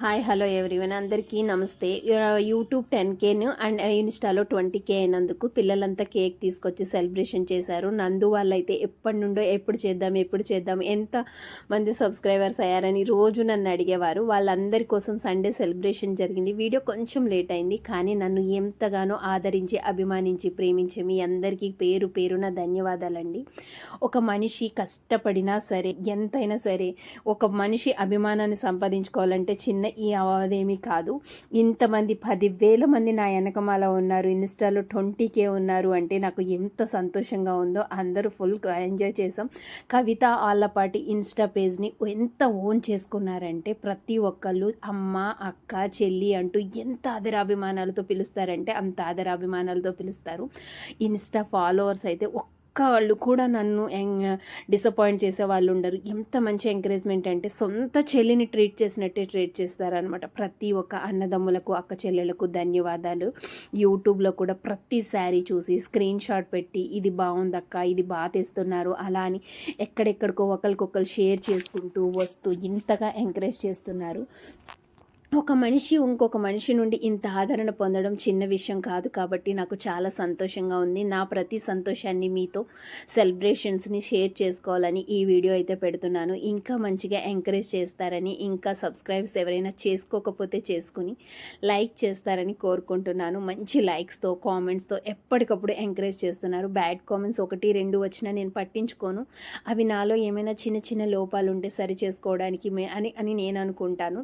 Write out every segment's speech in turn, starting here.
Hi hello everyone. అందరికీ నమస్తే. YouTube ten కేను and ఇన్స్టాలో ట్వంటీ కే అయినందుకు పిల్లలంతా కేక్ తీసుకొచ్చి సెలబ్రేషన్ చేశారు. నందు వాళ్ళైతే ఎప్పటి నుండో ఎప్పుడు చేద్దాం ఎప్పుడు చేద్దాం ఎంత మంది సబ్స్క్రైబర్స్ అయ్యారని రోజు నన్ను అడిగేవారు. వాళ్ళందరి కోసం సండే సెలబ్రేషన్ జరిగింది. వీడియో కొంచెం లేట్ అయింది కానీ నన్ను ఎంతగానో ఆదరించి అభిమానించి ప్రేమించి మీ అందరికీ పేరు పేరున ధన్యవాదాలండి. ఒక మనిషి కష్టపడినా సరే ఎంతైనా సరే ఒక మనిషి అభిమానాన్ని సంపాదించుకోవాలంటే చిన్న ఈ అదేమీ కాదు. ఇంతమంది పదివేల మంది నా వెనకమాల ఉన్నారు. ఇన్స్టాలో ట్వంటీ కే ఉన్నారు. అంటే నాకు ఎంత సంతోషంగా ఉందో అందరూ ఫుల్ ఎంజాయ్ చేసాం కవిత ఆళ్ళపాటి ఇన్స్టా పేజ్ని ఎంత ఓన్ చేసుకున్నారంటే ప్రతి ఒక్కళ్ళు అమ్మ అక్క చెల్లి అంటూ ఎంత ఆదరాభిమానాలతో పిలుస్తారంటే అంత ఆదరాభిమానాలతో పిలుస్తారు. ఇన్స్టా ఫాలోవర్స్ అయితే ఒక్క వాళ్ళు కూడా నన్ను డిసప్పాయింట్ చేసే వాళ్ళు ఉండరు. ఎంత మంచి ఎంకరేజ్మెంట్ అంటే సొంత చెల్లిని ట్రీట్ చేసినట్టే ట్రీట్ చేస్తారనమాట ప్రతి ఒక్క అన్నదమ్ములకు అక్క చెల్లెలకు ధన్యవాదాలు. యూట్యూబ్లో కూడా ప్రతి శారీ చూసి స్క్రీన్ షాట్ పెట్టి ఇది బాగుందక్క ఇది బాగా తెస్తున్నారు అలా అని ఎక్కడెక్కడికో ఒకరికొకరు షేర్ చేసుకుంటూ వస్తూ ఇంతగా ఎంకరేజ్ చేస్తున్నారు. ఒక మనిషి ఇంకొక మనిషి నుండి ఇంత ఆదరణ పొందడం చిన్న విషయం కాదు కాబట్టి నాకు చాలా సంతోషంగా ఉంది. నా ప్రతి సంతోషాన్ని మీతో సెలబ్రేషన్స్ని షేర్ చేసుకోవాలని ఈ వీడియో అయితే పెడుతున్నాను. ఇంకా మంచిగా ఎంకరేజ్ చేస్తారని ఇంకా సబ్స్క్రైబ్స్ ఎవరైనా చేసుకోకపోతే చేసుకుని లైక్ చేస్తారని కోరుకుంటున్నాను. మంచి లైక్స్తో కామెంట్స్తో ఎప్పటికప్పుడు ఎంకరేజ్ చేస్తున్నారు. బ్యాడ్ కామెంట్స్ ఒకటి రెండు వచ్చినా నేను పట్టించుకోను. అవి నాలో ఏమైనా చిన్న చిన్న లోపాలు ఉంటే సరి చేసుకోవడానికి అని అని నేను అనుకుంటాను.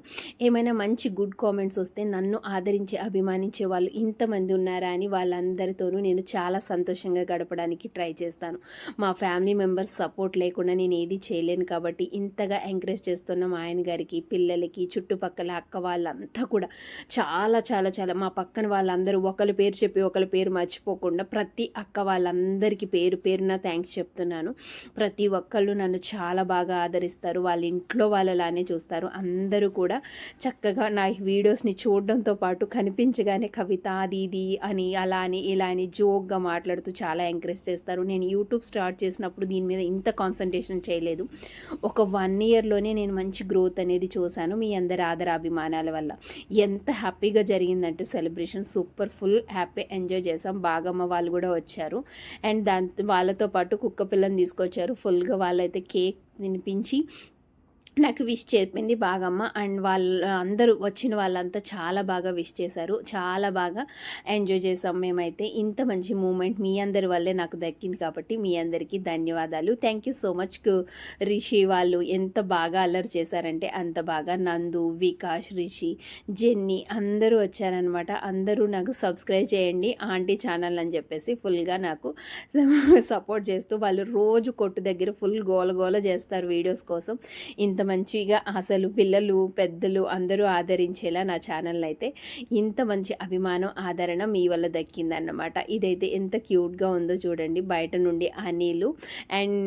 ఏమైనా మంచి మంచి గుడ్ కామెంట్స్ వస్తే నన్ను ఆదరించి అభిమానించే వాళ్ళు ఇంతమంది ఉన్నారా అని వాళ్ళందరితోనూ నేను చాలా సంతోషంగా గడపడానికి ట్రై చేస్తాను. మా ఫ్యామిలీ మెంబర్స్ సపోర్ట్ లేకుండా నేను ఏది చేయలేను కాబట్టి ఇంతగా ఎంకరేజ్ చేస్తున్న మా ఆయన గారికి పిల్లలకి చుట్టుపక్కల అక్క వాళ్ళంతా కూడా చాలా చాలా చాలా మా పక్కన వాళ్ళందరూ ఒకరి పేరు చెప్పి ఒకరి పేరు మర్చిపోకుండా ప్రతి అక్క వాళ్ళందరికీ పేరు పేరున థ్యాంక్స్ చెప్తున్నాను. ప్రతి ఒక్కళ్ళు నన్ను చాలా బాగా ఆదరిస్తారు. వాళ్ళ ఇంట్లో వాళ్ళలానే చూస్తారు. అందరూ కూడా చక్కగా నా వీడియోస్ని చూడడంతో పాటు కనిపించగానే కవిత అది ఇది అని అలా అని ఇలా అని జోక్గా మాట్లాడుతూ చాలా ఎంకరేజ్ చేస్తారు. నేను యూట్యూబ్ స్టార్ట్ చేసినప్పుడు దీని మీద ఇంత కాన్సన్ట్రేషన్ చేయలేదు. ఒక వన్ ఇయర్లోనే నేను మంచి గ్రోత్ అనేది చూశాను మీ అందరి ఆదర అభిమానాల వల్ల. ఎంత హ్యాపీగా జరిగిందంటే celebration super full happy enjoy చేసాం బాగమ్మ వాళ్ళు కూడా వచ్చారు. అండ్ దాంతో వాళ్ళతో పాటు కుక్క పిల్లని తీసుకొచ్చారు. ఫుల్గా వాళ్ళైతే కేక్ తినిపించి నాకు విష్ చెప్పింది బాగమ్మ. అండ్ వాళ్ళ అందరూ వచ్చిన వాళ్ళంతా చాలా బాగా విష్ చేశారు. చాలా బాగా ఎంజాయ్ చేసాం మేమైతే. ఇంత మంచి మూమెంట్ మీ అందరి వల్లే నాకు దక్కింది కాబట్టి మీ అందరికీ ధన్యవాదాలు. Thank you so much Rishi వాళ్ళు ఎంత బాగా అల్లరి చేశారంటే అంత బాగా. నందు వికాష్ రిషి జెన్నీ అందరూ వచ్చారనమాట అందరూ నాకు సబ్స్క్రైబ్ చేయండి ఆంటీ ఛానల్ అని చెప్పేసి ఫుల్గా నాకు సపోర్ట్ చేస్తూ వాళ్ళు రోజు కొట్టు దగ్గర ఫుల్ గోల గోల చేస్తారు వీడియోస్ కోసం. ఇంత మంచిగా అసలు పిల్లలు పెద్దలు అందరూ ఆదరించేలా నా ఛానల్ అయితే ఇంత మంచి అభిమానం ఆదరణ మీ వల్ల దక్కిందన్నమాట. ఇదైతే ఎంత క్యూట్గా ఉందో చూడండి. బయట నుండి అనిలు అండ్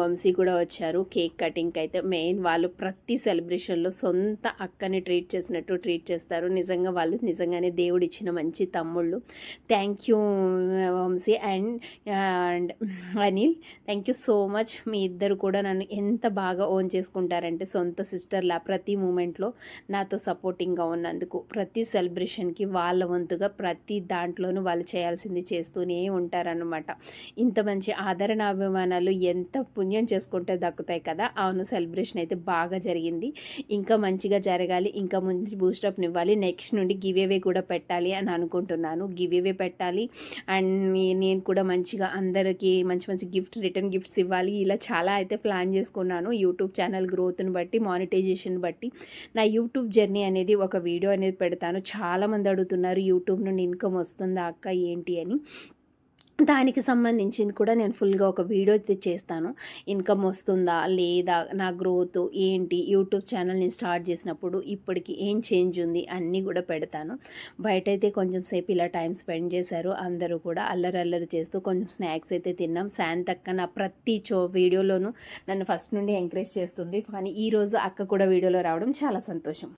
వంశీ కూడా వచ్చారు. కేక్ కటింగ్కి అయితే మెయిన్ వాళ్ళు ప్రతి సెలబ్రేషన్లో సొంత అక్కని ట్రీట్ చేసినట్టు ట్రీట్ చేస్తారు. నిజంగా వాళ్ళు నిజంగానే దేవుడు ఇచ్చిన మంచి తమ్ముళ్ళు. Thank you Vamshi and and Anil. Thank you so much. మీ ఇద్దరు కూడా నన్ను ఎంత బాగా ఓన్ చేసుకుంటారంటే అంటే సొంత సిస్టర్లా ప్రతి మూమెంట్లో నాతో సపోర్టింగ్గా ఉన్నందుకు ప్రతి సెలబ్రేషన్కి వాళ్ళ వంతుగా ప్రతి దాంట్లోనూ వాళ్ళు చేయాల్సింది చేస్తూనే ఉంటారనమాట ఇంత మంచి ఆదరణ అభిమానాలు ఎంత పుణ్యం చేసుకుంటే దక్కుతాయి కదా! అవును సెలబ్రేషన్ అయితే బాగా జరిగింది. ఇంకా మంచిగా జరగాలి ఇంకా మంచి బూస్టప్ని ఇవ్వాలి నెక్స్ట్ నుండి గివేవే కూడా పెట్టాలి అని అనుకుంటున్నాను. గివేవే పెట్టాలి అండ్ నేను కూడా మంచిగా అందరికీ మంచి మంచి గిఫ్ట్ రిటర్న్ గిఫ్ట్స్ ఇవ్వాలి. ఇలా చాలా అయితే ప్లాన్ చేసుకున్నాను. యూట్యూబ్ ఛానల్ గ్రోత్ను బట్టి మానిటైజేషన్ బట్టి నా యూట్యూబ్ జర్నీ అనేది ఒక వీడియో అనేది పెడతాను. చాలామంది అడుగుతున్నారు యూట్యూబ్ నుండి ఇన్కమ్ వస్తుందా అక్క? ఏంటి? అని. దానికి సంబంధించింది కూడా నేను ఫుల్గా ఒక వీడియో అయితే చేస్తాను. ఇన్కమ్ వస్తుందా లేదా నా గ్రోత్ ఏంటి యూట్యూబ్ ఛానల్ని స్టార్ట్ చేసినప్పుడు ఇప్పటికి ఏం చేంజ్ ఉంది అన్నీ కూడా పెడతాను. బయట అయితే కొంచెం సేపు ఇలా టైం స్పెండ్ చేశారు. అందరూ కూడా అల్లరి అల్లరి చేస్తూ కొంచెం స్నాక్స్ అయితే తిన్నాం. శాంతక్క నా ప్రతి చో వీడియోలోనూ నన్ను ఫస్ట్ నుండి ఎంకరేజ్ చేస్తుంది. కానీ ఈరోజు అక్క కూడా వీడియోలో రావడం చాలా సంతోషం.